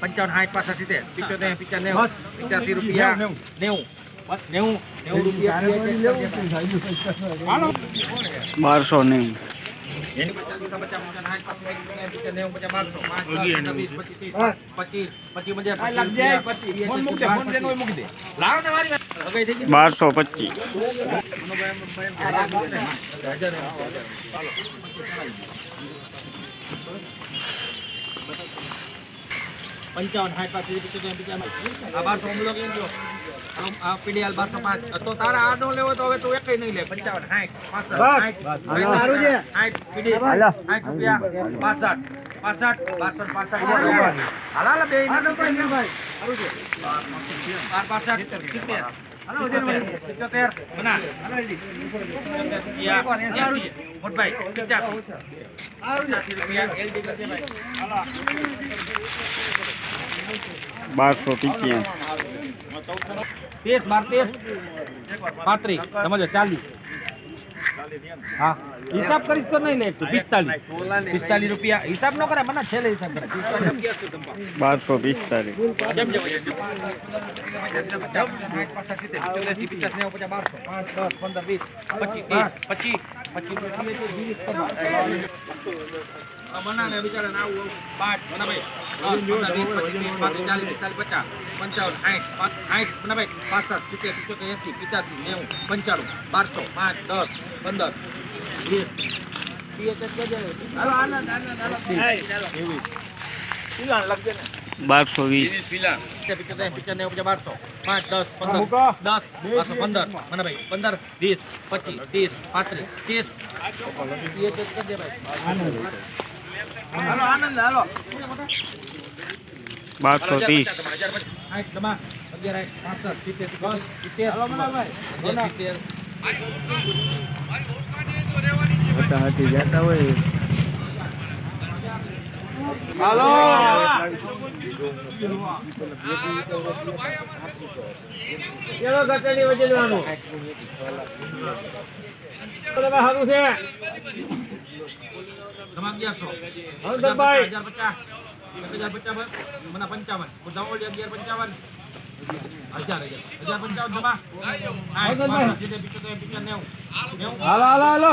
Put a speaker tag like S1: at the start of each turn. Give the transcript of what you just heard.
S1: પંચાવન સાઠ પાસઠ સિત્તેર પિત્તોતેર પિત્યાનેવું પિત્યાસી રૂપિયા નેવું નેવું નેવું રૂપિયા
S2: બારસો નેવું.
S1: બારસો પચીસ ત્રીસ પચીસ પચીસ મજા લાવો ને મારી વાત. હવે થઈ ગઈ.
S2: બારસો પચીસ
S1: પંચાવન સાઠ પાંચ આ બારસો આ પીડીએલ બારસો પાંચ. તો તારા આ નો લેવો તો હવે તું એક નહીં લે. પંચાવન સાઠ પાસઠ સાઠ પીડીએલ સાઠ રૂપિયા પાસઠ પાસઠ બારસો પાસઠ. હાલ. હાલ. બે બાર પાસઠ સિત્તેર પિત્તોતેર બના મોટભાઈ પચાસી પચાસી રૂપિયા LD કરજે ભાઈ
S2: બારસો પિત્યાસી
S1: તેસ બાર તેસ પાંત્રીસ સમજો ચાલીસ હા હિસાબ કરીશ તો નહીં લે પિસ્તાલીસ પિસ્તાલીસ રૂપિયા હિસાબ ન કરે મને છેલ્લે હિસાબ કરે
S2: બારસો પિસ્તાલીસ
S1: જેમ જેમ પંદર વીસ પચીસ પચીસ પચીસ બનાને આવું પાંચ બનાભાઈ પચીસ પંચાવન. આઠ સાઠ બનાભાઈ પાસઠ સિત્તેર પિત્તોતેર એસી પિત્યાસી નેવું પંચાણું બારસો પાંચ દસ પંદર વીસ હાલો આનંદ
S2: બારસો વીસ
S1: બારસો પાંચ દસ પંદર દસ બારસો પંદર મને ભાઈ પંદર વીસ પચીસ ત્રીસ પાંત્રીસ ત્રીસ હાલો આનંદ હાલો
S2: બારસો ત્રીસ જતા હોય
S1: પંચાવન. અગિયાર પંચાવન. હજાર હજાર. પંચાવન જમા. હાલો હાલો હાલો